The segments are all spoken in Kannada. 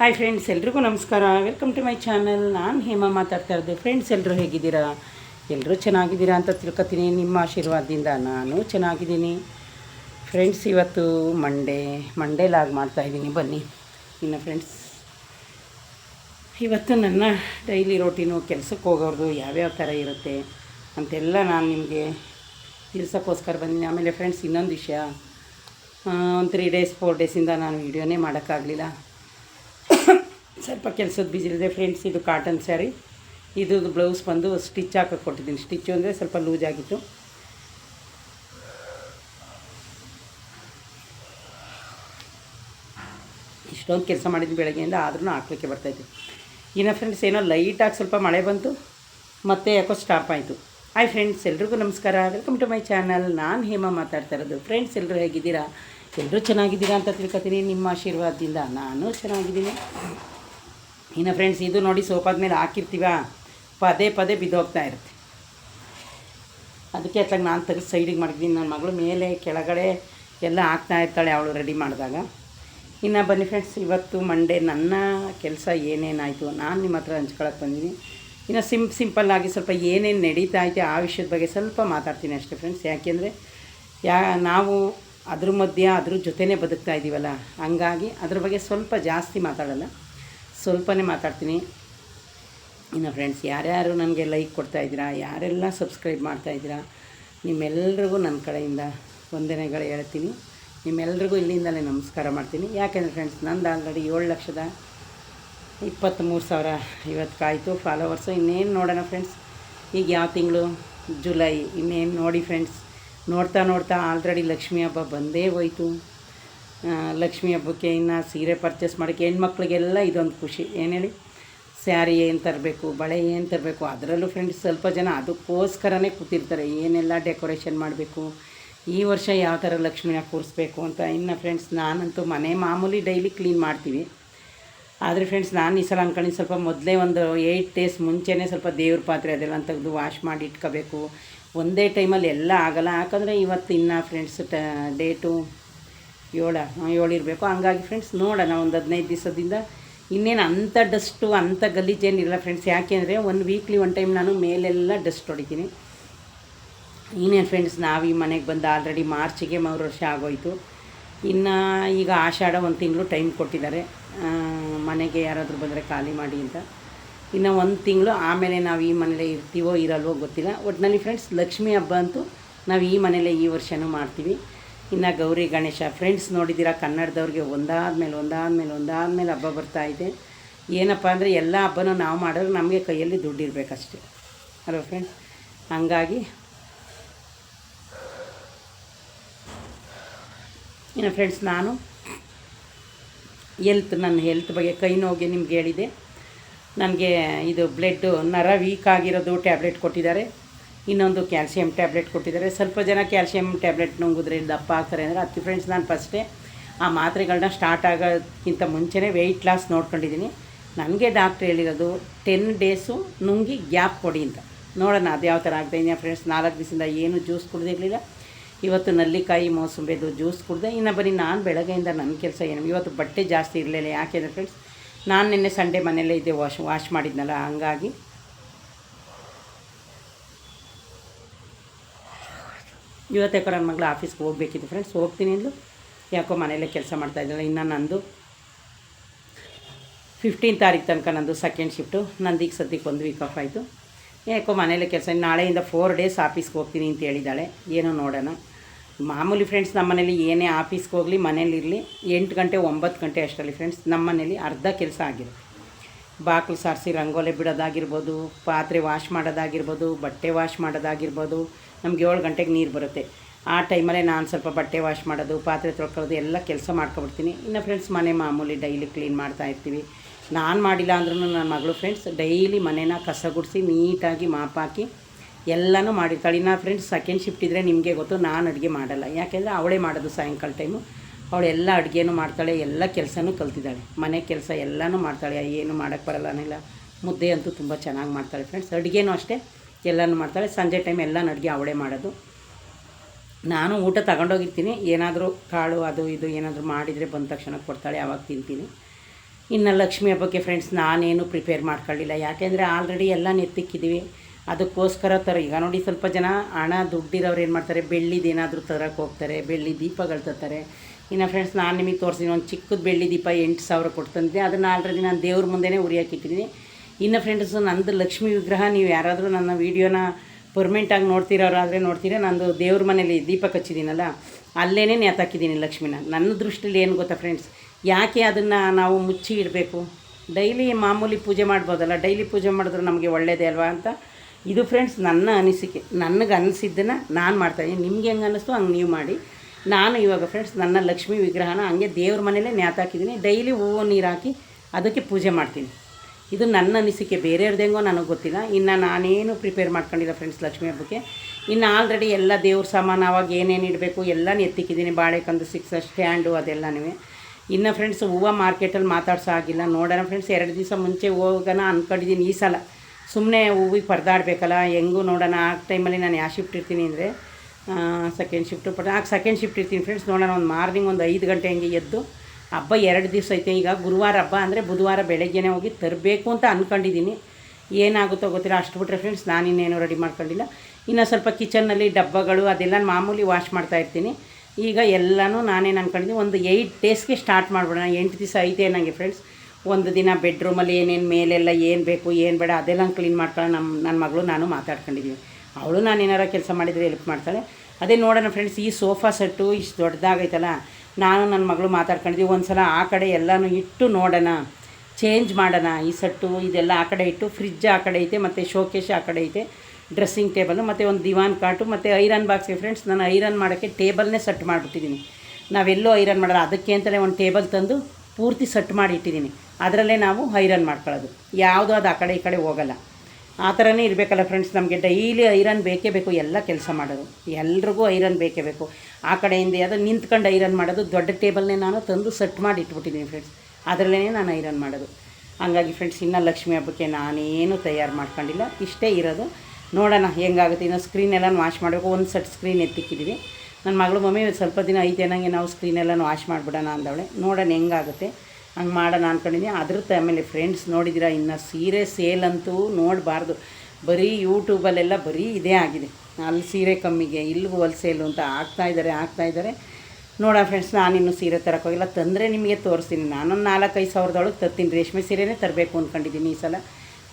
ಹಾಯ್ ಫ್ರೆಂಡ್ಸ್ ಎಲ್ರಿಗೂ ನಮಸ್ಕಾರ. ವೆಲ್ಕಮ್ ಟು ಮೈ ಚಾನಲ್ ನಾನು ಹೇಮಾ ಮಾತಾಡ್ತಾ ಇರೋದು. ಫ್ರೆಂಡ್ಸ್ ಎಲ್ಲರೂ ಹೇಗಿದ್ದೀರಾ? ಎಲ್ಲರೂ ಚೆನ್ನಾಗಿದ್ದೀರಾ ಅಂತ ತಿಳ್ಕೊತೀನಿ. ನಿಮ್ಮ ಆಶೀರ್ವಾದದಿಂದ ನಾನು ಚೆನ್ನಾಗಿದ್ದೀನಿ. ಫ್ರೆಂಡ್ಸ್ ಇವತ್ತು ಮಂಡೇ ಮಂಡೇ ಲಾಗ್ ಮಾಡ್ತಾಯಿದ್ದೀನಿ ಬನ್ನಿ. ಇನ್ನು ಫ್ರೆಂಡ್ಸ್ ಇವತ್ತು ನನ್ನ ಡೈಲಿ ರೋಟೀನು ಕೆಲಸಕ್ಕೆ ಹೋಗೋರ್ದು ಯಾವ್ಯಾವ ಥರ ಇರುತ್ತೆ ಅಂತೆಲ್ಲ ನಾನು ನಿಮಗೆ ತಿಳ್ಸೋಕ್ಕೋಸ್ಕರ ಬಂದಿನಿ ಆಮೇಲೆ ಫ್ರೆಂಡ್ಸ್ ಇನ್ನೊಂದು ವಿಷಯ. ಒಂದು ತ್ರೀ ಡೇಸ್ ಫೋರ್ ಡೇಸಿಂದ ನಾನು ವೀಡಿಯೋನೇ ಮಾಡೋಕ್ಕಾಗಲಿಲ್ಲ. ಸ್ವಲ್ಪ ಕೆಲಸದ ಬಿಸಿಲಿದೆ ಫ್ರೆಂಡ್ಸ್ ಇದು ಕಾಟನ್ ಸ್ಯಾರಿ ಇದು ಬ್ಲೌಸ್ ಬಂದು ಸ್ಟಿಚ್ ಹಾಕಕ್ಕೆ ಕೊಟ್ಟಿದ್ದೀನಿ. ಸ್ಟಿಚ್ಚು ಅಂದರೆ ಸ್ವಲ್ಪ ಲೂಸ್ ಆಗಿತ್ತು. ಇಷ್ಟೊಂದು ಕೆಲಸ ಮಾಡಿದ್ದು ಬೆಳಗ್ಗೆಯಿಂದ ಆದ್ರೂ ಹಾಕ್ಲಿಕ್ಕೆ ಬರ್ತಾಯಿತ್ತು ಇನ್ನು ಫ್ರೆಂಡ್ಸ್ ಏನೋ ಲೈಟಾಗಿ ಸ್ವಲ್ಪ ಮಳೆ ಬಂತು. ಮತ್ತೆ ಯಾಕೋ ಸ್ಟಾಪ್ ಆಯಿತು. ಹಾಯ್ ಫ್ರೆಂಡ್ಸ್ ಎಲ್ರಿಗೂ ನಮಸ್ಕಾರ. ವೆಲ್ಕಮ್ ಟು ಮೈ ಚಾನಲ್ ನಾನು ಹೇಮಾ ಮಾತಾಡ್ತಾ ಇರೋದು. ಫ್ರೆಂಡ್ಸ್ ಎಲ್ಲರೂ ಹೇಗಿದ್ದೀರಾ? ಎಲ್ಲರೂ ಚೆನ್ನಾಗಿದ್ದೀರಾ ಅಂತ ತಿಳ್ಕೊತೀನಿ. ನಿಮ್ಮ ಆಶೀರ್ವಾದದಿಂದ ನಾನು ಚೆನ್ನಾಗಿದ್ದೀನಿ. ಇನ್ನು ಫ್ರೆಂಡ್ಸ್ ಇದು ನೋಡಿ ಸೋಪಾದ ಮೇಲೆ ಹಾಕಿರ್ತೀವ? ಪದೇ ಪದೇ ಬಿದ್ದೋಗ್ತಾ ಇರುತ್ತೆ. ಅದಕ್ಕೆ ಅತ್ಲಾಗ ನಾನು ತೆಗೆದು ಸೈಡಿಗೆ ಮಾಡಿದ್ದೀನಿ ನನ್ನ ಮಗಳು ಮೇಲೆ, ಕೆಳಗಡೆ ಎಲ್ಲ ಹಾಕ್ತಾ ಇರ್ತಾಳೆ ಅವಳು ರೆಡಿ ಮಾಡಿದಾಗ. ಇನ್ನು ಬನ್ನಿ ಫ್ರೆಂಡ್ಸ್ ಇವತ್ತು ಮಂಡೇ ನನ್ನ ಕೆಲಸ ಏನೇನಾಯಿತು ನಾನು ನಿಮ್ಮ ಹತ್ರ ಹಂಚ್ಕೊಳಕ್ಕೆ ಬಂದಿದ್ದೀನಿ. ಇನ್ನು ಸಿಂ ಸಿಂಪಲ್ಲಾಗಿ ಸ್ವಲ್ಪ ಏನೇನು ನಡೀತಾ ಐತೆ ಆ ವಿಷಯದ ಬಗ್ಗೆ ಸ್ವಲ್ಪ ಮಾತಾಡ್ತೀನಿ ಅಷ್ಟೇ ಫ್ರೆಂಡ್ಸ್ ಯಾಕೆಂದರೆ ಯಾ, ನಾವು ಅದ್ರ ಮಧ್ಯೆ ಅದ್ರ ಜೊತೆನೇ ಬದುಕ್ತಾ ಇದ್ದೀವಲ್ಲ ಹಂಗಾಗಿ ಅದ್ರ ಬಗ್ಗೆ ಸ್ವಲ್ಪ ಜಾಸ್ತಿ ಮಾತಾಡಲ್ಲ. ಸ್ವಲ್ಪನೇ ಮಾತಾಡ್ತೀನಿ. ಇನ್ನು ಫ್ರೆಂಡ್ಸ್ ಯಾರ್ಯಾರು ನನಗೆ ಲೈಕ್ ಕೊಡ್ತಾ ಇದ್ದೀರಾ, ಯಾರೆಲ್ಲ ಸಬ್ಸ್ಕ್ರೈಬ್ ಮಾಡ್ತಾ ಇದ್ದೀರಾ, ನಿಮ್ಮೆಲ್ರಿಗೂ ನನ್ನ ಕಡೆಯಿಂದ ವಂದನೆಗಳು ಹೇಳ್ತೀನಿ. ನಿಮ್ಮೆಲ್ರಿಗೂ ಇಲ್ಲಿಂದಲೇ ನಮಸ್ಕಾರ ಮಾಡ್ತೀನಿ. ಯಾಕೆಂದರೆ ಫ್ರೆಂಡ್ಸ್ ನಂದು ಆಲ್ರೆಡಿ ಏಳು ಲಕ್ಷದ ಇಪ್ಪತ್ತ್ಮೂರು ಸಾವಿರ ಇವತ್ತು ಕಾಯಿತು ಫಾಲೋವರ್ಸು ಇನ್ನೇನು ನೋಡೋಣ ಫ್ರೆಂಡ್ಸ್ ಈಗ ಯಾವ ತಿಂಗಳು? ಜುಲೈ. ಇನ್ನೇನು ನೋಡಿ ಫ್ರೆಂಡ್ಸ್ ನೋಡ್ತಾ ನೋಡ್ತಾ ಆಲ್ರೆಡಿ ಲಕ್ಷ್ಮೀ ಹಬ್ಬ ಬಂದೇ ಹೋಯ್ತು. ಲಕ್ಷ್ಮಿ ಹಬ್ಬಕ್ಕೆ ಇನ್ನು ಸೀರೆ ಪರ್ಚೇಸ್ ಮಾಡೋಕ್ಕೆ ಹೆಣ್ಮಕ್ಳಿಗೆಲ್ಲ ಇದೊಂದು ಖುಷಿ. ಏನು ಹೇಳಿ? ಸ್ಯಾರಿ ಏನು ತರಬೇಕು, ಬಳೆ ಏನು ತರಬೇಕು, ಅದರಲ್ಲೂ ಫ್ರೆಂಡ್ಸ್ ಸ್ವಲ್ಪ ಜನ ಅದಕ್ಕೋಸ್ಕರನೇ ಕೂತಿರ್ತಾರೆ. ಏನೆಲ್ಲ ಡೆಕೋರೇಷನ್ ಮಾಡಬೇಕು, ಈ ವರ್ಷ ಯಾವ ಥರ ಲಕ್ಷ್ಮಿನ ಕೂರಿಸ್ಬೇಕು ಅಂತ ಇನ್ನು ಫ್ರೆಂಡ್ಸ್ ನಾನಂತೂ ಮನೆ ಮಾಮೂಲಿ ಡೈಲಿ ಕ್ಲೀನ್ ಮಾಡ್ತೀವಿ. ಆದರೆ ಫ್ರೆಂಡ್ಸ್ ನಾನು ಈ ಸಲ ಅಂದ್ಕೊಂಡು ಸ್ವಲ್ಪ ಮೊದಲೇ ಒಂದು ಏಯ್ಟ್ ಡೇಸ್ ಮುಂಚೆನೇ ಸ್ವಲ್ಪ ದೇವ್ರ ಪಾತ್ರೆ ಅದೆಲ್ಲ ತೆಗೆದು ವಾಶ್ ಮಾಡಿ ಇಟ್ಕೋಬೇಕು. ಒಂದೇ ಟೈಮಲ್ಲಿ ಎಲ್ಲ ಆಗಲ್ಲ. ಯಾಕಂದರೆ ಇವತ್ತು ಇನ್ನು ಫ್ರೆಂಡ್ಸ್ ಟ ಡೇಟು ಏಳ ಏಳು ಇರಬೇಕು. ಹಂಗಾಗಿ ಫ್ರೆಂಡ್ಸ್ ನೋಡೋಣ ಒಂದು ಹದಿನೈದು ದಿವಸದಿಂದ. ಇನ್ನೇನು ಅಂಥ ಡಸ್ಟು ಅಂಥ ಗಲೀಜೇನಿರಲ್ಲ ಫ್ರೆಂಡ್ಸ್ ಯಾಕೆಂದರೆ ಒಂದು ವೀಕ್ಲಿ ಒನ್ ಟೈಮ್ ನಾನು ಮೇಲೆಲ್ಲ ಡಸ್ಟ್ ಹೊಡಿತೀನಿ. ಇನ್ನೇನು ಫ್ರೆಂಡ್ಸ್ ನಾವು ಈ ಮನೆಗೆ ಬಂದು ಆಲ್ರೆಡಿ ಮಾರ್ಚಿಗೆ ಮೂರು ವರ್ಷ ಆಗೋಯ್ತು. ಇನ್ನು ಈಗ ಆಷಾಢ ಒಂದು ತಿಂಗಳು ಟೈಮ್ ಕೊಟ್ಟಿದ್ದಾರೆ. ಮನೆಗೆ ಯಾರಾದರೂ ಬಂದರೆ ಖಾಲಿ ಮಾಡಿ ಅಂತ. ಇನ್ನು ಒಂದು ತಿಂಗಳು ಆಮೇಲೆ ನಾವು ಈ ಮನೇಲೇ ಇರ್ತೀವೋ ಇರಲ್ವೋ ಗೊತ್ತಿಲ್ಲ. ಒಟ್ಟಿನಲ್ಲಿ ಫ್ರೆಂಡ್ಸ್ ಲಕ್ಷ್ಮೀ ಹಬ್ಬ ಅಂತೂ ನಾವು ಈ ಮನೇಲೇ ಈ ವರ್ಷವೂ ಮಾಡ್ತೀವಿ. ಇನ್ನು ಗೌರಿ, ಗಣೇಶ ಫ್ರೆಂಡ್ಸ್ ನೋಡಿದ್ದೀರಾ? ಕನ್ನಡದವ್ರಿಗೆ ಒಂದಾದ್ಮೇಲೆ ಒಂದಾದ್ಮೇಲೆ ಒಂದಾದ್ಮೇಲೆ ಹಬ್ಬ ಬರ್ತಾ ಇದೆ. ಏನಪ್ಪ ಅಂದರೆ ಎಲ್ಲ ಹಬ್ಬನೂ ನಾವು ಮಾಡಿದ್ರೆ ನಮಗೆ ಕೈಯಲ್ಲಿ ದುಡ್ಡು ಇರಬೇಕಷ್ಟೆ. ಅಲ್ವ ಫ್ರೆಂಡ್ಸ್ ಹಂಗಾಗಿ ಇನ್ನು ಫ್ರೆಂಡ್ಸ್ ನಾನು ಎಲ್ತ್ ನನ್ನ ಹೆಲ್ತ್ ಬಗ್ಗೆ ಕೈ ನೋವಿಗೆ ನಿಮ್ಗೆ ಹೇಳಿದೆ. ನನಗೆ ಇದು ಬ್ಲಡ್ಡು ನರ ವೀಕ್ ಆಗಿರೋದು ಟ್ಯಾಬ್ಲೆಟ್ ಕೊಟ್ಟಿದ್ದಾರೆ. ಇನ್ನೊಂದು ಕ್ಯಾಲ್ಸಿಯಂ ಟ್ಯಾಬ್ಲೆಟ್ ಕೊಟ್ಟಿದ್ದಾರೆ. ಸ್ವಲ್ಪ ಜನ ಕ್ಯಾಲ್ಸಿಯಂ ಟ್ಯಾಬ್ಲೆಟ್ ನುಂಗಿದ್ರೆ ದಪ್ಪ ಆಗ್ತಾರೆ ಅಂದರೆ ಹತ್ತು ಫ್ರೆಂಡ್ಸ್ ನಾನು ಫಸ್ಟೇ ಆ ಮಾತ್ರೆಗಳನ್ನ ಸ್ಟಾರ್ಟ್ ಆಗೋಕ್ಕಿಂತ ಮುಂಚೆನೇ ವೆಯ್ಟ್ ಲಾಸ್ ನೋಡ್ಕೊಂಡಿದ್ದೀನಿ. ನನಗೆ ಡಾಕ್ಟ್ರ್ ಹೇಳಿರೋದು ಟೆನ್ ಡೇಸು ನುಂಗಿ ಗ್ಯಾಪ್ ಕೊಡಿ ಅಂತ. ನೋಡೋಣ ಅದು ಯಾವ ಥರ ಆಗ್ತಾಯಿದ್ದೀನಿ ಫ್ರೆಂಡ್ಸ್ ನಾಲ್ಕು ದಿವಸದಿಂದ ಏನು ಜ್ಯೂಸ್ ಕುಡ್ದಿರಲಿಲ್ಲ. ಇವತ್ತು ನಲ್ಲಿಕಾಯಿ ಮೋಸಂಬೆದು ಜ್ಯೂಸ್ ಕುಡಿದೆ. ಇನ್ನು ಬರೀ ನಾನು ಬೆಳಗ್ಗೆಯಿಂದ ನನ್ನ ಕೆಲಸ ಏನು? ಇವತ್ತು ಬಟ್ಟೆ ಜಾಸ್ತಿ ಇರಲಿಲ್ಲ ಯಾಕೆಂದರೆ ಫ್ರೆಂಡ್ಸ್ ನಾನು ನಿನ್ನೆ ಸಂಡೇ ಮನೆಯಲ್ಲೇ ಇದ್ದೆ ವಾಶ್ ವಾಶ್ ಮಾಡಿದ್ನಲ್ಲ, ಹಂಗಾಗಿ. ಇವತ್ತು ಕೂಡ ನನ್ನ ಮಗಳು ಆಫೀಸ್ಗೆ ಹೋಗ್ಬೇಕಿತ್ತು ಫ್ರೆಂಡ್ಸ್ ಹೋಗ್ತೀನಿ ಅಂದ್ಲು. ಯಾಕೋ ಮನೆಯಲ್ಲೇ ಕೆಲಸ ಮಾಡ್ತಾ ಮಾಡ್ತಾಯಿದ್ದಲ್ಲ ಇನ್ನು ನಂದು ಫಿಫ್ಟೀನ್ ತಾರೀಕು ತನಕ ನಂದು ಸೆಕೆಂಡ್ ಶಿಫ್ಟು ನಂದು ಈಗ ಸದ್ಯಕ್ಕೆ ಒಂದು ವೀಕ್ ಆಫ್ ಆಯಿತು. ಯಾಕೋ ಮನೇಲೇ ಕೆಲಸ, ನಾಳೆಯಿಂದ ಫೋರ್ ಡೇಸ್ ಆಫೀಸ್ಗೆ ಹೋಗ್ತೀನಿ ಅಂತ ಹೇಳಿದ್ದಾಳೆ. ಏನೋ ನೋಡೋಣ. ಮಾಮೂಲಿ ಫ್ರೆಂಡ್ಸ್ ನಮ್ಮ ಮನೇಲಿ ಏನೇ ಆಫೀಸ್ಗೆ ಹೋಗಲಿ ಮನೇಲಿರಲಿ ಎಂಟು ಗಂಟೆ, ಒಂಬತ್ತು ಗಂಟೆ ಅಷ್ಟರಲ್ಲಿ ಫ್ರೆಂಡ್ಸ್ ನಮ್ಮ ಮನೇಲಿ ಅರ್ಧ ಕೆಲಸ ಆಗಿರುತ್ತೆ. ಬಾಗಿಲು ಸಾರಿಸಿ, ರಂಗೋಲೆ ಬಿಡೋದಾಗಿರ್ಬೋದು, ಪಾತ್ರೆ ವಾಶ್ ಮಾಡೋದಾಗಿರ್ಬೋದು, ಬಟ್ಟೆ ವಾಶ್ ಮಾಡೋದಾಗಿರ್ಬೋದು, ನಮ್ಗೆ ಏಳು ಗಂಟೆಗೆ ನೀರು ಬರುತ್ತೆ. ಆ ಟೈಮಲ್ಲೇ ನಾನು ಸ್ವಲ್ಪ ಬಟ್ಟೆ ವಾಶ್ ಮಾಡೋದು, ಪಾತ್ರೆ ತೊಳ್ಕೊಳ್ಳೋದು, ಎಲ್ಲ ಕೆಲಸ ಮಾಡ್ಕೊಬಿಡ್ತೀನಿ. ಇನ್ನು ಫ್ರೆಂಡ್ಸ್ ಮನೆ ಮಾಮೂಲಿ ಡೈಲಿ ಕ್ಲೀನ್ ಮಾಡ್ತಾ ಇರ್ತೀವಿ. ನಾನು ಮಾಡಿಲ್ಲ ಅಂದ್ರೂ ನನ್ನ ಮಗಳು ಫ್ರೆಂಡ್ಸ್ ಡೈಲಿ ಮನೇನ ಕಸ ಗುಡಿಸಿ ನೀಟಾಗಿ ಮಾಪಾಕಿ ಎಲ್ಲನೂ ಮಾಡಿರ್ತಾಳೆ. ಇನ್ನು ಫ್ರೆಂಡ್ಸ್ ಸೆಕೆಂಡ್ ಶಿಫ್ಟ್ ಇದ್ದರೆ ನಿಮಗೆ ಗೊತ್ತು, ನಾನು ಅಡುಗೆ ಮಾಡಲ್ಲ. ಯಾಕೆಂದರೆ ಅವಳೇ ಮಾಡೋದು ಸಾಯಂಕಾಲ ಟೈಮು ಅವಳೆಲ್ಲ ಅಡುಗೆನೂ ಮಾಡ್ತಾಳೆ, ಎಲ್ಲ ಕೆಲಸನೂ ಕಲ್ತಿದ್ದಾಳೆ. ಮನೆ ಕೆಲಸ ಎಲ್ಲನೂ ಮಾಡ್ತಾಳೆ. ಏನು ಮಾಡೋಕ್ಕೆ ಬರಲ್ಲ ಅನ್ನಿಲ್ಲ ಮುದ್ದೆ ಅಂತೂ ತುಂಬ ಚೆನ್ನಾಗಿ ಮಾಡ್ತಾಳೆ ಫ್ರೆಂಡ್ಸ್ ಅಡುಗೆನೂ ಅಷ್ಟೇ, ಎಲ್ಲನೂ ಮಾಡ್ತಾಳೆ. ಸಂಜೆ ಟೈಮ್ ಎಲ್ಲ ಅಡುಗೆ ಅವಳೇ ಮಾಡೋದು. ನಾನು ಊಟ ತಗೊಂಡೋಗಿರ್ತೀನಿ. ಏನಾದರೂ ಕಾಳು, ಅದು ಇದು ಏನಾದರೂ ಮಾಡಿದರೆ ಬಂದ ತಕ್ಷಣ ಕೊಡ್ತಾಳೆ ಆವಾಗ ತಿಂತೀನಿ. ಇನ್ನು ಲಕ್ಷ್ಮಿ ಹಬ್ಬಕ್ಕೆ ಫ್ರೆಂಡ್ಸ್ ನಾನೇನು ಪ್ರಿಪೇರ್ ಮಾಡ್ಕೊಳ್ಳಿಲ್ಲ. ಯಾಕೆಂದರೆ ಆಲ್ರೆಡಿ ಎಲ್ಲ ನೆತ್ತಿಕ್ಕಿದ್ದೀವಿ ಅದಕ್ಕೋಸ್ಕರ ಥರ ಈಗ ನೋಡಿ ಸ್ವಲ್ಪ ಜನ ಹಣ ದುಡ್ಡಿರೋರು ಏನು ಮಾಡ್ತಾರೆ, ಬೆಳ್ಳಿದು ಏನಾದರೂ ತರಕ್ಕೆ ಹೋಗ್ತಾರೆ, ಬೆಳ್ಳಿ ದೀಪಗಳು ತರ್ತಾರೆ. ಇನ್ನು ಫ್ರೆಂಡ್ಸ್ ನಾನು ನಿಮಗೆ ತೋರಿಸಿದ್ದೀನಿ ಒಂದು ಚಿಕ್ಕದ ಬೆಳ್ಳಿ ದೀಪ ಎಂಟು ಸಾವಿರ ಕೊಟ್ಟು ಅದನ್ನು ಆಲ್ರೆಡಿ ನಾನು ದೇವ್ರ ಮುಂದೆನೇ ಉರಿಯಾಕಿಟ್ಟಿದ್ದೀನಿ ಇನ್ನು ಫ್ರೆಂಡ್ಸ್ ನಂದು ಲಕ್ಷ್ಮಿ ವಿಗ್ರಹ, ನೀವು ಯಾರಾದರೂ ನನ್ನ ವೀಡಿಯೋನ ಪರ್ಮೆಂಟಾಗಿ ನೋಡ್ತಿರೋರಾದರೆ ನೋಡ್ತೀರಾ. ನಂದು ದೇವ್ರ ಮನೇಲಿ ದೀಪ ಹಚ್ಚಿದ್ದೀನಲ್ಲ ಅಲ್ಲೇ ನೇತಾಕಿದ್ದೀನಿ ಲಕ್ಷ್ಮಿನ. ನನ್ನ ದೃಷ್ಟಿಲಿ ಏನು ಗೊತ್ತಾ ಫ್ರೆಂಡ್ಸ್ ಯಾಕೆ ಅದನ್ನು ನಾವು ಮುಚ್ಚಿ ಇಡಬೇಕು? ಡೈಲಿ ಮಾಮೂಲಿ ಪೂಜೆ ಮಾಡ್ಬೋದಲ್ಲ, ಡೈಲಿ ಪೂಜೆ ಮಾಡಿದ್ರೆ ನಮಗೆ ಒಳ್ಳೆಯದೇ ಅಲ್ವಾ ಅಂತ ಇದು ಫ್ರೆಂಡ್ಸ್ ನನ್ನ ಅನಿಸಿಕೆ. ನನಗೆ ಅನಿಸಿದ್ದನ್ನು ನಾನು ಮಾಡ್ತಾಯಿದ್ದೀನಿ ನಿಮ್ಗೆ ಹೆಂಗೆ ಅನ್ನಿಸ್ತು, ಹಂಗೆ ನೀವು ಮಾಡಿ. ನಾನು ಇವಾಗ ಫ್ರೆಂಡ್ಸ್ ನನ್ನ ಲಕ್ಷ್ಮಿ ವಿಗ್ರಹನ ಹಂಗೆ ದೇವ್ರ ಮನೇಲೆ ನೇತಾಕಿದ್ದೀನಿ ಡೈಲಿ ಹೂವು ನೀರು ಹಾಕಿ ಅದಕ್ಕೆ ಪೂಜೆ ಮಾಡ್ತೀನಿ. ಇದು ನನ್ನ ಅನಿಸಿಕೆ. ಬೇರೆಯವ್ರದ್ದು ಹೆಂಗೋ ನನಗೆ ಗೊತ್ತಿಲ್ಲ. ಇನ್ನು ನಾನೇನು ಪ್ರಿಪೇರ್ ಮಾಡ್ಕೊಂಡಿಲ್ಲ ಫ್ರೆಂಡ್ಸ್ ಲಕ್ಷ್ಮಿ ಹಬ್ಬಕ್ಕೆ. ಇನ್ನು ಆಲ್ರೆಡಿ ಎಲ್ಲ ದೇವ್ರ ಸಾಮಾನು, ಅವಾಗ ಏನೇನು ಇಡಬೇಕು ಎಲ್ಲ ಎತ್ತಿಕ್ಕಿದ್ದೀನಿ. ಬಾಳೆಕಂದು ಸಿಕ್ಸ್ ಸ್ಟ್ಯಾಂಡು ಅದೆಲ್ಲನೂ ಇನ್ನು ಫ್ರೆಂಡ್ಸ್ ಹೂವು ಮಾರ್ಕೆಟಲ್ಲಿ ಮಾತಾಡ್ಸೋ ಆಗಿಲ್ಲ ನೋಡೋಣ ಫ್ರೆಂಡ್ಸ್ ಎರಡು ದಿವಸ ಮುಂಚೆ ಹೋಗೋಣ ಅಂದ್ಕೊಂಡಿದ್ದೀನಿ ಈ ಸಲ. ಸುಮ್ಮನೆ ಹೂವಿಗೆ ಪರದಾಡಬೇಕಲ್ಲ, ಹೆಂಗೂ ನೋಡೋಣ. ಆ ಟೈಮಲ್ಲಿ ನಾನು ಯಾವ ಶಿಫ್ಟ್ ಇರ್ತೀನಿ ಅಂದರೆ ಸೆಕೆಂಡ್ ಶಿಫ್ಟು ಪಡ ಆಗ ಸೆಕೆಂಡ್ ಶಿಫ್ಟ್ ಇರ್ತೀನಿ ಫ್ರೆಂಡ್ಸ್ ನೋಡೋಣ, ಒಂದು ಮಾರ್ನಿಂಗ್ ಒಂದು ಐದು ಗಂಟೆ ಹಂಗೆ ಎದ್ದು, ಹಬ್ಬ ಎರಡು ದಿವಸ ಐತೆ. ಈಗ ಗುರುವಾರ ಹಬ್ಬ ಅಂದರೆ ಬುಧವಾರ ಬೆಳಗ್ಗೆನೇ ಹೋಗಿ ತರಬೇಕು ಅಂತ ಅಂದ್ಕೊಂಡಿದ್ದೀನಿ ಏನಾಗುತ್ತೋ ಗೊತ್ತಿಲ್ಲ. ಅಷ್ಟು ಬಿಟ್ರೆ ಫ್ರೆಂಡ್ಸ್ ನಾನಿನ್ನೇನು ರೆಡಿ ಮಾಡ್ಕೊಂಡಿಲ್ಲ. ಇನ್ನು ಸ್ವಲ್ಪ ಕಿಚನ್ನಲ್ಲಿ ಡಬ್ಬಗಳು, ಅದೆಲ್ಲ ಮಾಮೂಲಿ ವಾಶ್ ಮಾಡ್ತಾ ಇರ್ತೀನಿ. ಈಗ ಎಲ್ಲನೂ ನಾನೇನು ಅಂದ್ಕೊಂಡಿದ್ದೀನಿ ಒಂದು ಏಯ್ಟ್ ಡೇಸ್ಗೆ ಸ್ಟಾರ್ಟ್ ಮಾಡಿಬಿಡೋಣ. ಎಂಟು ದಿವಸ ಐತೆ ನನಗೆ ಫ್ರೆಂಡ್ಸ್ ಒಂದು ದಿನ ಬೆಡ್ರೂಮಲ್ಲಿ ಏನೇನು ಮೇಲೆಲ್ಲ ಏನು ಬೇಕು, ಏನು ಬೇಡ ಅದೆಲ್ಲ ಕ್ಲೀನ್ ಮಾಡ್ಕೊಳ್ಳೋ ನಮ್ಮ ನನ್ನ ಮಗಳು ನಾನು ಮಾತಾಡ್ಕೊಂಡಿದ್ದೀವಿ ಅವಳು ನಾನು ಏನಾರ ಕೆಲಸ ಮಾಡಿದರೆ ಹೆಲ್ಪ್ ಮಾಡ್ತಾಳೆ. ಅದೇ ನೋಡೋಣ ಫ್ರೆಂಡ್ಸ್ ಈ ಸೋಫಾ ಸೆಟ್ಟು ಇಷ್ಟು ದೊಡ್ಡದಾಗೈತಲ್ಲ, ನಾನು ನನ್ನ ಮಗಳು ಮಾತಾಡ್ಕೊಂಡಿದ್ದೀವಿ ಒಂದು ಸಲ ಆ ಕಡೆ ಎಲ್ಲನೂ ಇಟ್ಟು ನೋಡೋಣ ಚೇಂಜ್ ಮಾಡೋಣ. ಈ ಸೆಟ್ಟು ಇದೆಲ್ಲ ಆ ಕಡೆ ಇಟ್ಟು ಫ್ರಿಜ್ ಆ ಕಡೆ ಐತೆ, ಮತ್ತು ಶೋಕೇಶ್ ಆ ಕಡೆ ಐತೆ ಡ್ರೆಸ್ಸಿಂಗ್ ಟೇಬಲು ಮತ್ತು ಒಂದು ದಿವಾನ್ ಕಾಟು, ಮತ್ತು ಐರನ್ ಬಾಕ್ಸ್ಗೆ ಫ್ರೆಂಡ್ಸ್ ನಾನು ಐರನ್ ಮಾಡೋಕ್ಕೆ ಟೇಬಲ್ನೇ ಸೆಟ್ ಮಾಡಿಬಿಟ್ಟಿದ್ದೀನಿ. ನಾವೆಲ್ಲೋ ಐರನ್ ಮಾಡೋಣ ಅದಕ್ಕೆ ಅಂತಲೇ ಒಂದು ಟೇಬಲ್ ತಂದು ಪೂರ್ತಿ ಸೆಟ್ ಮಾಡಿ ಇಟ್ಟಿದ್ದೀನಿ. ಅದರಲ್ಲೇ ನಾವು ಐರನ್ ಮಾಡ್ಕೊಳ್ಳೋದು. ಯಾವುದೂ ಅದು ಆ ಕಡೆ ಈ ಕಡೆ ಹೋಗಲ್ಲ. ಆ ಥರನೇ ಇರಬೇಕಲ್ಲ ಫ್ರೆಂಡ್ಸ್ ನಮಗೆ ಡೈಲಿ ಐರನ್ ಬೇಕೇ ಬೇಕು, ಎಲ್ಲ ಕೆಲಸ ಮಾಡೋದು. ಎಲ್ರಿಗೂ ಐರನ್ ಬೇಕೇ ಬೇಕು. ಆ ಕಡೆಯಿಂದ ಅದು ನಿಂತ್ಕೊಂಡು ಐರನ್ ಮಾಡೋದು, ದೊಡ್ಡ ಟೇಬಲ್ನೇ ನಾನು ತಂದು ಸೆಟ್ ಮಾಡಿ ಇಟ್ಬಿಟ್ಟಿದ್ದೀನಿ ಫ್ರೆಂಡ್ಸ್ ಅದರಲ್ಲೇ ನಾನು ಐರನ್ ಮಾಡೋದು. ಹಂಗಾಗಿ ಫ್ರೆಂಡ್ಸ್ ಇನ್ನು ಲಕ್ಷ್ಮಿ ಹಬ್ಬಕ್ಕೆ ನಾನೇನು ತಯಾರು ಮಾಡ್ಕೊಂಡಿಲ್ಲ. ಇಷ್ಟೇ ಇರೋದು. ನೋಡೋಣ ಹೆಂಗಾಗುತ್ತೆ. ಇನ್ನು ಸ್ಕ್ರೀನ್ ಎಲ್ಲ ವಾಶ್ ಮಾಡಬೇಕು. ಒಂದು ಸೆಟ್ ಸ್ಕ್ರೀನ್ ಎತ್ತಿಕ್ಕಿದ್ದೀವಿ. ನನ್ನ ಮಗಳು, ಮಮ್ಮಿ ಸ್ವಲ್ಪ ದಿನ ಐತೆ ನನಗೆ ನಾವು ಸ್ಕ್ರೀನೆಲ್ಲ ವಾಶ್ ಮಾಡಿಬಿಡೋಣ ಅಂದವಳೆ. ನೋಡೋಣ, ಹೆಂಗಾಗುತ್ತೆ? ಹಂಗೆ ಮಾಡೋಣ ಅಂದ್ಕೊಂಡಿದ್ದೀನಿ ಅದ್ರದ್ದು ಆಮೇಲೆ ಫ್ರೆಂಡ್ಸ್ ನೋಡಿದಿರಾ, ಇನ್ನು ಸೀರೆ ಸೇಲ್ ಅಂತೂ ನೋಡಬಾರ್ದು. ಬರೀ ಯೂಟ್ಯೂಬಲ್ಲೆಲ್ಲ ಬರೀ ಇದೇ ಆಗಿದೆ. ಅಲ್ಲಿ ಸೀರೆ ಕಮ್ಮಿಗೆ, ಇಲ್ಲಿಗೂ ಹೋಲ್ಸೇಲು ಅಂತ ಆಗ್ತಾಯಿದ್ದಾರೆ ಆಗ್ತಾಯಿದ್ದಾರೆ ನೋಡ ಫ್ರೆಂಡ್ಸ್ ನಾನಿನ್ನು ಸೀರೆ ತರೋಕ್ಕೋಗಿಲ್ಲ ತಂದರೆ ನಿಮಗೆ ತೋರಿಸ್ತೀನಿ. ನಾನೊಂದು ನಾಲ್ಕೈದು ಸಾವಿರದೊಳಗೆ ತರ್ತೀನಿ. ರೇಷ್ಮೆ ಸೀರೆನೇ ತರಬೇಕು ಅಂದ್ಕೊಂಡಿದ್ದೀನಿ ಈ ಸಲ.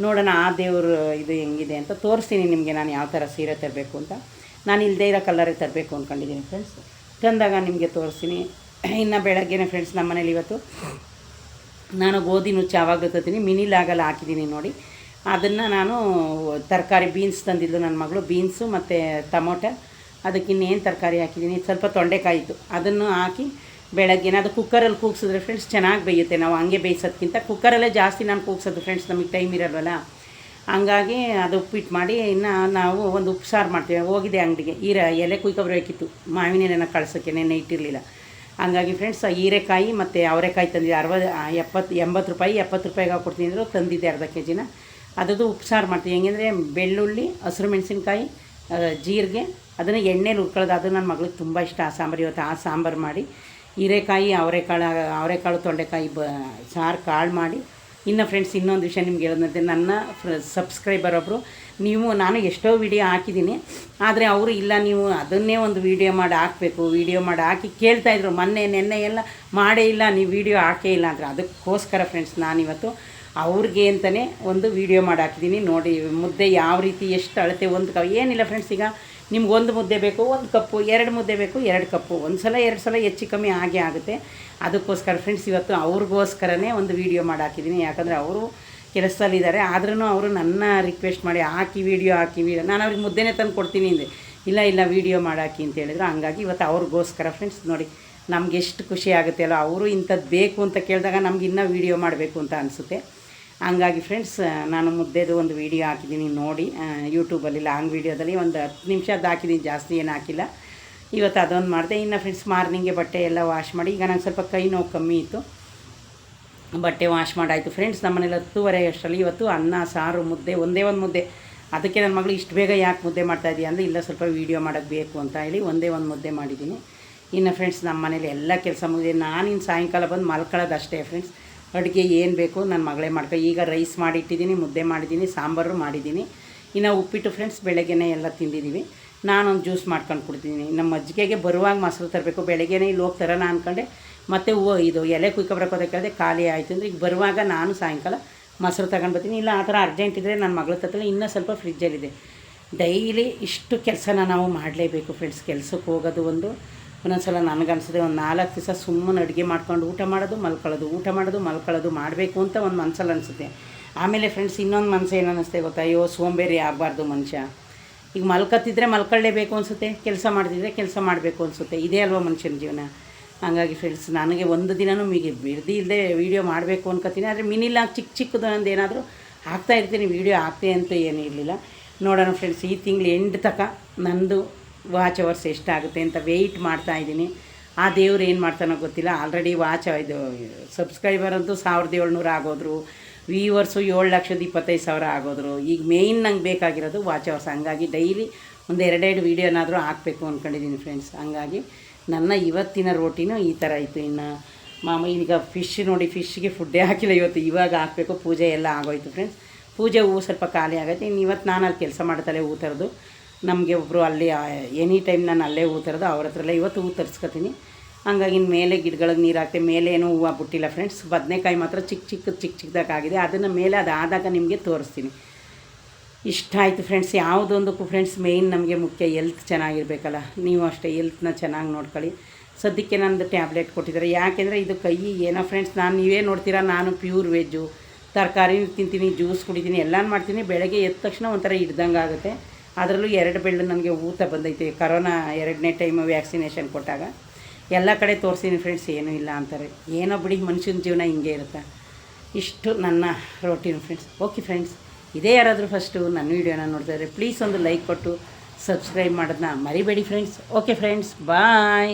ನೋಡೋಣ, ಆ ದೇವರು ಇದು ಹೆಂಗಿದೆ ಅಂತ ತೋರಿಸ್ತೀನಿ ನಿಮಗೆ, ನಾನು ಯಾವ ಥರ ಸೀರೆ ತರಬೇಕು ಅಂತ. ನಾನು ಇಲ್ಲದೇ ಇರೋ ಕಲ್ಲರೇ ತರಬೇಕು ಅಂದ್ಕೊಂಡಿದ್ದೀನಿ ಫ್ರೆಂಡ್ಸ್ ತಂದಾಗ ನಿಮಗೆ ತೋರಿಸ್ತೀನಿ. ಇನ್ನು ಬೆಳಗ್ಗೆನೇ ಫ್ರೆಂಡ್ಸ್ ನಮ್ಮ ಮನೇಲಿ ಇವತ್ತು. ನಾನು ಗೋಧಿ ನುಚ್ಚು ಯಾವಾಗಲೂ ತರ್ತೀನಿ. ಮಿನಿ ಲಾಗಲ್ಲಿ ಹಾಕಿದ್ದೀನಿ ನೋಡಿ. ಅದನ್ನು ನಾನು ತರಕಾರಿ ಬೀನ್ಸ್ ತಂದಿದ್ದು ನನ್ನ ಮಗಳು. ಬೀನ್ಸು ಮತ್ತು ಟೊಮೊಟೊ. ಅದಕ್ಕೆ ಇನ್ನೇನು ತರಕಾರಿ ಹಾಕಿದ್ದೀನಿ. ಸ್ವಲ್ಪ ತೊಂಡೆಕಾಯಿ ಇತ್ತು ಅದನ್ನು ಹಾಕಿ ಬೆಳಗ್ಗೆ ಅದು ಕುಕ್ಕರಲ್ಲಿ ಕೂಗ್ಸಿದ್ರೆ ಫ್ರೆಂಡ್ಸ್ ಚೆನ್ನಾಗಿ ಬೇಯುತ್ತೆ. ನಾವು ಹಂಗೆ ಬೇಯಿಸೋದ್ಕಿಂತ ಕುಕ್ಕರಲ್ಲೇ ಜಾಸ್ತಿ ನಾನು ಕೂಗ್ಸೋದು ಫ್ರೆಂಡ್ಸ್ ನಮಗೆ ಟೈಮ್ ಇರಲ್ವಲ್ಲ. ಹಂಗಾಗಿ ಅದು ಉಪ್ಪಿಟ್ಟು ಮಾಡಿ ಇನ್ನು ನಾವು ಒಂದು ಉಪ್ಸಾರು ಸಾರು ಮಾಡ್ತೀವಿ. ಹೋಗಿದೆ ಅಂಗಡಿಗೆ. ಈರ ಎಲೆ ಕುಯ್ಕೊಬರ್ಬೇಕಿತ್ತು ಮಾವಿನ ಎಲೆನ ಕಳ್ಸೋಕ್ಕೆ ನೆನೆ ಇಟ್ಟಿರಲಿಲ್ಲ. ಹಂಗಾಗಿ ಫ್ರೆಂಡ್ಸ್ ಹೀರೆಕಾಯಿ ಮತ್ತು ಅವರೆಕಾಯಿ ತಂದಿದ್ದೆ. ಅರವತ್ತು ಎಪ್ಪತ್ತು ಎಂಬತ್ತು ರೂಪಾಯಿ, ಎಪ್ಪತ್ತು ರೂಪಾಯಿಗೆ ಕೊಡ್ತೀನಿ ಅಂದರು ತಂದಿದ್ದೆ ಅರ್ಧ ಕೆ ಜಿನ ಅದರದ್ದು ಉಪ್ಸಾರು ಸಾರು ಮಾಡ್ತೀವಿ. ಹೆಂಗೆಂದರೆ ಬೆಳ್ಳುಳ್ಳಿ, ಹಸಿರು ಮೆಣಸಿನ್ಕಾಯಿ ಜೀರಿಗೆ, ಅದನ್ನು ಎಣ್ಣೆಲಿ ಹುರ್ಕೊಳ್ಳೋದು. ಅದು ನನ್ನ ಮಗಳಿಗೆ ತುಂಬ ಇಷ್ಟ. ಆ ಸಾಂಬಾರು ಇವತ್ತು ಆ ಸಾಂಬಾರು ಮಾಡಿ. ಹೀರೆಕಾಯಿ, ಅವರೆಕಾಳು ಅವರೆಕಾಳು ತೊಂಡೆಕಾಯಿ ಬ ಸಾರು ಕಾಳು ಮಾಡಿ ಇನ್ನು ಫ್ರೆಂಡ್ಸ್ ಇನ್ನೊಂದು ವಿಷಯ ನಿಮ್ಗೆ ಹೇಳೋದಂತೆ, ನನ್ನ ಸಬ್ಸ್ಕ್ರೈಬರ್ ಒಬ್ಬರು ನೀವು, ನಾನು ಎಷ್ಟೋ ವಿಡಿಯೋ ಹಾಕಿದ್ದೀನಿ, ಆದರೆ ಅವರು ಇಲ್ಲ, ನೀವು ಅದನ್ನೇ ಒಂದು ವಿಡಿಯೋ ಮಾಡಿ ಹಾಕಬೇಕು ವಿಡಿಯೋ ಮಾಡಿ ಹಾಕಿ ಕೇಳ್ತಾಯಿದ್ರು ಮೊನ್ನೆ, ನೆನ್ನೆ ಎಲ್ಲ ಮಾಡೇ ಇಲ್ಲ, ನೀವು ವಿಡಿಯೋ ಹಾಕೇ ಇಲ್ಲ ಅಂದರೆ, ಅದಕ್ಕೋಸ್ಕರ ಫ್ರೆಂಡ್ಸ್ ನಾನಿವತ್ತು ಅವ್ರಿಗೆ ಅಂತಲೇ ಒಂದು ವಿಡಿಯೋ ಮಾಡಿ ಹಾಕಿದ್ದೀನಿ. ನೋಡಿ, ಮುದ್ದೆ ಯಾವ ರೀತಿ, ಎಷ್ಟು ಅಳತೆ, ಒಂದು ಏನಿಲ್ಲ ಫ್ರೆಂಡ್ಸ್ ಈಗ ನಿಮ್ಗೆ ಒಂದು ಮುದ್ದೆ ಬೇಕು, ಒಂದು ಕಪ್ಪು, ಎರಡು ಮುದ್ದೆ ಬೇಕು, ಎರಡು ಕಪ್ಪು. ಒಂದು ಸಲ, ಎರಡು ಸಲ ಹೆಚ್ಚು ಕಮ್ಮಿ ಆಗೇ ಆಗುತ್ತೆ. ಅದಕ್ಕೋಸ್ಕರ ಫ್ರೆಂಡ್ಸ್ ಇವತ್ತು ಅವ್ರಿಗೋಸ್ಕರನೇ ಒಂದು ವೀಡಿಯೋ ಮಾಡಿ ಹಾಕಿದ್ದೀನಿ. ಯಾಕಂದರೆ ಅವರು ಕೆಲಸದಲ್ಲಿದ್ದಾರೆ. ಆದ್ರೂ ಅವರು ನನ್ನ ರಿಕ್ವೆಸ್ಟ್ ಮಾಡಿ, ಹಾಕಿ ವೀಡಿಯೋ ಹಾಕಿ ವೀಡಿಯೋ ನಾನು ಅವ್ರಿಗೆ ಮುದ್ದೆನೇ ತಂದು ಕೊಡ್ತೀನಿ ಅಂದೆ. ಇಲ್ಲ ಇಲ್ಲ ವೀಡಿಯೋ ಮಾಡಾಕಿ ಅಂತ ಹೇಳಿದ್ರು. ಹಂಗಾಗಿ ಇವತ್ತು ಅವ್ರಿಗೋಸ್ಕರ ಫ್ರೆಂಡ್ಸ್ ನೋಡಿ, ನಮ್ಗೆ ಎಷ್ಟು ಖುಷಿ ಆಗುತ್ತೆ ಅಲ್ಲ ಅವರು ಇಂಥದ್ದು ಬೇಕು ಅಂತ ಕೇಳಿದಾಗ ನಮ್ಗೆ ಇನ್ನೂ ವೀಡಿಯೋ ಮಾಡಬೇಕು ಅಂತ ಅನಿಸುತ್ತೆ. ಹಂಗಾಗಿ ಫ್ರೆಂಡ್ಸ್ ನಾನು ಮುದ್ದೆದು ಒಂದು ವೀಡಿಯೋ ಹಾಕಿದ್ದೀನಿ ನೋಡಿ. ಯೂಟ್ಯೂಬಲ್ಲಿ ಲಾಂಗ್ ವೀಡಿಯೋದಲ್ಲಿ ಒಂದು ಹತ್ತು ನಿಮಿಷದ್ದು ಹಾಕಿದ್ದೀನಿ, ಜಾಸ್ತಿ ಏನು ಹಾಕಿಲ್ಲ. ಇವತ್ತು ಅದೊಂದು ಮಾಡಿದೆ. ಇನ್ನು ಫ್ರೆಂಡ್ಸ್ ಮಾರ್ನಿಂಗೆ ಬಟ್ಟೆ ಎಲ್ಲ ವಾಶ್ ಮಾಡಿ, ಈಗ ನಂಗೆ ಸ್ವಲ್ಪ ಕೈ ನೋವು ಕಮ್ಮಿ ಇತ್ತು. ಬಟ್ಟೆ ವಾಶ್ ಮಾಡಾಯಿತು. ಫ್ರೆಂಡ್ಸ್ ನಮ್ಮನೇಲಿ ಹತ್ತುವರೆ ಅಷ್ಟರಲ್ಲಿ ಇವತ್ತು ಅನ್ನ, ಸಾರು, ಮುದ್ದೆ, ಒಂದೇ ಒಂದು ಮುದ್ದೆ. ಅದಕ್ಕೆ ನನ್ನ ಮಗಳು ಇಷ್ಟು ಬೇಗ ಯಾಕೆ ಮುದ್ದೆ ಮಾಡ್ತಾ ಇದೆಯಾ ಅಂದರೆ, ಇಲ್ಲ ಸ್ವಲ್ಪ ವೀಡಿಯೋ ಮಾಡೋಕ್ಕೆ ಬೇಕು ಅಂತ ಹೇಳಿ ಒಂದೇ ಒಂದು ಮುದ್ದೆ ಮಾಡಿದ್ದೀನಿ. ಇನ್ನು ಫ್ರೆಂಡ್ಸ್ ನಮ್ಮ ಮನೇಲಿ ಎಲ್ಲ ಕೆಲಸ ಮುಗಿದೆ ನಾನಿನ್ನು ಸಾಯಂಕಾಲ ಬಂದು ಮಲ್ಕೊಳ್ಳೋದು ಅಷ್ಟೇ ಫ್ರೆಂಡ್ಸ್ ಅಡುಗೆ ಏನು ಬೇಕು ನನ್ನ ಮಗಳೇ ಮಾಡ್ಕೊ. ಈಗ ರೈಸ್ ಮಾಡಿಟ್ಟಿದ್ದೀನಿ, ಮುದ್ದೆ ಮಾಡಿದ್ದೀನಿ, ಸಾಂಬಾರು ಮಾಡಿದ್ದೀನಿ. ಇನ್ನು ಉಪ್ಪಿಟ್ಟು ಫ್ರೆಂಡ್ಸ್ ಬೆಳಗ್ಗೆನೇ ಎಲ್ಲ ತಿಂದಿದ್ದೀವಿ ನಾನೊಂದು ಜ್ಯೂಸ್ ಮಾಡ್ಕೊಂಡು ಕುಡ್ತೀನಿ ನಮ್ಮ ಅಜ್ಜಿಗೆಗೆ ಬರುವಾಗ ಮೊಸರು ತರಬೇಕು. ಬೆಳಗ್ಗೆನೇ ಇಲ್ಲಿ ಹೋಗ್ತಾರಲ್ಲ ಅಂದ್ಕೊಂಡೆ ಮತ್ತೆ ಹೂವು, ಇದು ಎಲೆ ಕುಯ್ಕೊಬರಕ್ಕೆ ಕೇಳಿದೆ, ಖಾಲಿ ಆಯಿತು ಅಂದರೆ ಈಗ ಬರುವಾಗ ನಾನು ಸಾಯಂಕಾಲ ಮೊಸರು ತಗೊಂಡು ಬರ್ತೀನಿ. ಇಲ್ಲ, ಆ ಥರ ಅರ್ಜೆಂಟ್ ಇದ್ದರೆ ನನ್ನ ಮಗಳ ತತ್ತಲ್ಲ ಇನ್ನೂ ಸ್ವಲ್ಪ ಫ್ರಿಜ್ಜಲ್ಲಿದೆ ಡೈಲಿ ಇಷ್ಟು ಕೆಲಸನ ನಾವು ಮಾಡಲೇಬೇಕು ಫ್ರೆಂಡ್ಸ್ ಕೆಲಸಕ್ಕೆ ಹೋಗೋದು ಒಂದು ಒಂದೊಂದು ಸಲ ಒಂದು ನಾಲ್ಕು ದಿವಸ ಸುಮ್ಮನೆ ಅಡುಗೆ ಮಾಡ್ಕೊಂಡು ಊಟ ಮಾಡೋದು, ಮಲ್ಕೊಳ್ಳೋದು, ಊಟ ಮಾಡೋದು, ಮಲ್ಕೊಳ್ಳೋದು ಮಾಡಬೇಕು ಅಂತ ಒಂದು ಮನಸ್ಸಲ್ಲಿ ಅನಿಸುತ್ತೆ. ಆಮೇಲೆ ಫ್ರೆಂಡ್ಸ್ ಇನ್ನೊಂದು ಮನಸ್ಸು ಏನು ಅನ್ನಿಸ್ತೆ ಗೊತ್ತಾ? ಅಯ್ಯೋ, ಸೋಂಬೇರಿ ಆಗಬಾರ್ದು ಮನುಷ್ಯ. ಈಗ ಮಲ್ಕತ್ತಿದ್ರೆ ಮಲ್ಕೊಳ್ಳೇಬೇಕು ಅನಿಸುತ್ತೆ, ಕೆಲಸ ಮಾಡ್ತಿದ್ರೆ ಕೆಲಸ ಮಾಡಬೇಕು ಅನಿಸುತ್ತೆ. ಇದೇ ಅಲ್ವಾ ಮನುಷ್ಯನ ಜೀವನ? ಹಾಗಾಗಿ ಫ್ರೆಂಡ್ಸ್ ನನಗೆ ಒಂದು ದಿನವೂ ಮೀಗೆ ಬಿರ್ದಿ ಇಲ್ಲದೆ ವೀಡಿಯೋ ಮಾಡಬೇಕು ಅನ್ಕೋತೀನಿ ಆದರೆ ಮಿನಿಲ್ಲ ಚಿಕ್ಕ ಚಿಕ್ಕದು ನಂದು ಏನಾದರೂ ಹಾಕ್ತಾ ಇರ್ತೀನಿ ವೀಡಿಯೋ ಹಾಕ್ತೆ ಅಂತ ಏನೂ ಇರಲಿಲ್ಲ. ನೋಡೋಣ ಫ್ರೆಂಡ್ಸ್ ಈ ತಿಂಗಳು ಎಂಟು ತನಕ ನಂದು ವಾಚ್ ಅವರ್ಸ್ ಎಷ್ಟಾಗುತ್ತೆ ಅಂತ ವೆಯ್ಟ್ ಮಾಡ್ತಾ ಇದ್ದೀನಿ. ಆ ದೇವ್ರು ಏನು ಮಾಡ್ತಾನೋ ಗೊತ್ತಿಲ್ಲ. ಆಲ್ರೆಡಿ ವಾಚ್ ಇದು ಸಬ್ಸ್ಕ್ರೈಬರ್ ಅಂತೂ ಸಾವಿರದ ಏಳ್ನೂರು ಆಗೋದ್ರು. ವ್ಯೂವರ್ಸು ಏಳು ಲಕ್ಷದ ಇಪ್ಪತ್ತೈದು ಸಾವಿರ ಆಗೋದ್ರು. ಈಗ ಮೇಯ್ನ್ ನಂಗೆ ಬೇಕಾಗಿರೋದು ವಾಚ್ ಅವರ್ಸ್. ಹಂಗಾಗಿ ಡೈಲಿ ಒಂದು ಎರಡೆರಡು ವೀಡಿಯೋನಾದರೂ ಹಾಕಬೇಕು ಅಂದ್ಕೊಂಡಿದ್ದೀನಿ ಫ್ರೆಂಡ್ಸ್ ಹಂಗಾಗಿ ನನ್ನ ಇವತ್ತಿನ ರೋಟಿನೂ ಈ ಥರ ಇತ್ತು ಇನ್ನು. ಮಾಮ, ಈಗ ಫಿಶ್ ನೋಡಿ ಫಿಶ್ಗೆ ಫುಡ್ಡೇ ಹಾಕಿಲ್ಲ ಇವತ್ತು. ಇವಾಗ ಹಾಕಬೇಕು. ಪೂಜೆ ಎಲ್ಲ ಆಗೋಯ್ತು ಫ್ರೆಂಡ್ಸ್ ಪೂಜೆ ಹೂವು ಸ್ವಲ್ಪ ಖಾಲಿ ಆಗೈತೆ. ಇನ್ನು ಇವತ್ತು ನಾನು ಅಲ್ಲಿ ಕೆಲಸ ಮಾಡ್ತಲೇ ಹೂ ತರೋದು ನಮಗೆ ಒಬ್ಬರು ಅಲ್ಲಿ ಎನಿ ಟೈಮ್ ನಾನು ಅಲ್ಲೇ ಹೂ ತರೋದು ಅವ್ರ ಹತ್ರ ಎಲ್ಲ ಇವತ್ತು ಹೂ ತರಿಸ್ಕೊತೀನಿ. ಹಂಗಾಗಿ ಮೇಲೆ ಗಿಡಗಳಿಗೆ ನೀರು ಹಾಕ್ತೆ, ಮೇಲೆ ಏನೂ ಹೂವು ಬಿಟ್ಟಿಲ್ಲ ಫ್ರೆಂಡ್ಸ್ ಬದನೆಕಾಯಿ ಮಾತ್ರ ಚಿಕ್ಕ ಚಿಕ್ಕ ಚಿಕ್ಕ ಚಿಕ್ಕದಾಗಿದೆ ಅದನ್ನು ಮೇಲೆ ಅದಾದಾಗ ನಿಮಗೆ ತೋರಿಸ್ತೀನಿ. ಇಷ್ಟ ಆಯಿತು ಫ್ರೆಂಡ್ಸ್ ಯಾವುದೊಂದಕ್ಕೂ ಫ್ರೆಂಡ್ಸ್ ಮೇಯ್ನ್ ನಮಗೆ ಮುಖ್ಯ ಎಲ್ತ್ ಚೆನ್ನಾಗಿರ್ಬೇಕಲ್ಲ. ನೀವು ಅಷ್ಟೇ ಎಲ್ತ್ನ ಚೆನ್ನಾಗಿ ನೋಡ್ಕೊಳ್ಳಿ. ಸದ್ಯಕ್ಕೆ ನಂದು ಟ್ಯಾಬ್ಲೆಟ್ ಕೊಟ್ಟಿದ್ದಾರೆ. ಯಾಕೆಂದರೆ ಇದು ಕೈ, ಏನೋ ಫ್ರೆಂಡ್ಸ್ ನಾನು ನೀವೇ ನೋಡ್ತೀರಾ? ನಾನು ಪ್ಯೂರ್ ವೆಜ್ಜು ತರಕಾರಿ ತಿಂತೀನಿ ಜ್ಯೂಸ್ ಕುಡಿತೀನಿ, ಎಲ್ಲನೂ ಮಾಡ್ತೀನಿ. ಬೆಳಗ್ಗೆ ಎದ್ದ ತಕ್ಷಣ ಒಂಥರ ಹಿಡ್ದಂಗೆ ಆಗುತ್ತೆ ಅದರಲ್ಲೂ ಎರಡು ಬೆಳ್ಳು ನನಗೆ ಊತ ಬಂದೈತೆ. ಕರೋನಾ ಎರಡನೇ ಟೈಮ್ ವ್ಯಾಕ್ಸಿನೇಷನ್ ಕೊಟ್ಟಾಗ. ಎಲ್ಲ ಕಡೆ ತೋರಿಸಿನಿ ಫ್ರೆಂಡ್ಸ್ ಏನೂ ಇಲ್ಲ ಅಂತಾರೆ. ಏನೋ ಬಿಡಿ, ಮನುಷ್ಯನ ಜೀವನ ಹಿಂಗೆ ಇರುತ್ತೆ. ಇಷ್ಟು ನನ್ನ ರೋಟೀನ್ ಫ್ರೆಂಡ್ಸ್ ಓಕೆ ಫ್ರೆಂಡ್ಸ್ ಇದೇ ಯಾರಾದರೂ ಫಸ್ಟು ನನ್ನ ವೀಡಿಯೋನ ನೋಡ್ತಾರೆ ಇದ್ದಾರೆ ಪ್ಲೀಸ್ ಒಂದು ಲೈಕ್ ಕೊಟ್ಟು ಸಬ್ಸ್ಕ್ರೈಬ್ ಮಾಡೋದನ್ನ ಮರಿಬೇಡಿ ಫ್ರೆಂಡ್ಸ್ ಓಕೆ ಫ್ರೆಂಡ್ಸ್ ಬಾಯ್